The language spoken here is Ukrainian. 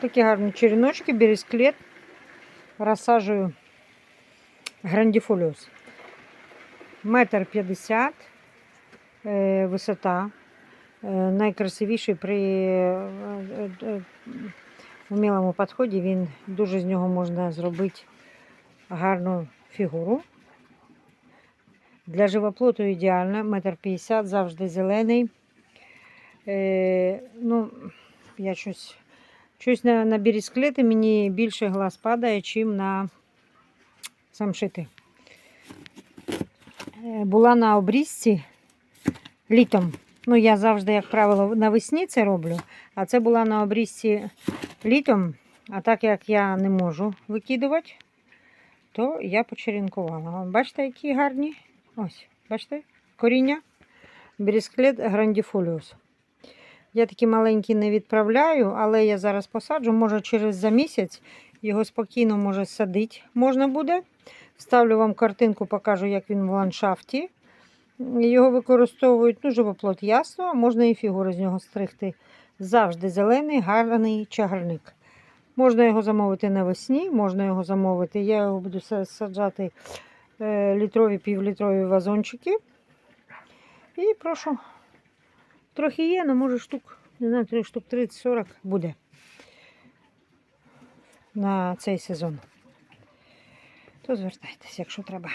Такі гарні череночки, бересклет. Розсаджую грандифоліус. Метр п'ятдесят е, висота. Е, найкрасивіший при вмілому підході. Він дуже з нього можна зробити гарну фігуру. Для живоплоту ідеально, метр п'ятдесят, завжди зелений. Ну, я щось, щось на, на бересклети мені більше глаз падає, чим на самшити. Е, була на обрізці літом. Ну, я завжди, як правило, навесні це роблю, а це була на обрізці літом. А так як я не можу викидувати, то я почерінкувала. Бачите, які гарні? Ось, бачите? Коріння. Бересклет грандіфоліус. Я такі маленькі не відправляю, але я зараз посаджу. Може, через за місяць його спокійно може садити можна буде. Вставлю вам картинку, покажу, як він в ландшафті. Його використовують, ну, живоплот ясно, а можна і фігури з нього стригти. Завжди зелений, гарний чагарник. Можна його замовити навесні, можна його замовити. Я його буду саджати е, літрові, півлітрові вазончики. І прошу. Трохи є, але може штук, не знаю, трьох штук 30-40 буде на цей сезон. То звертайтесь, якщо треба.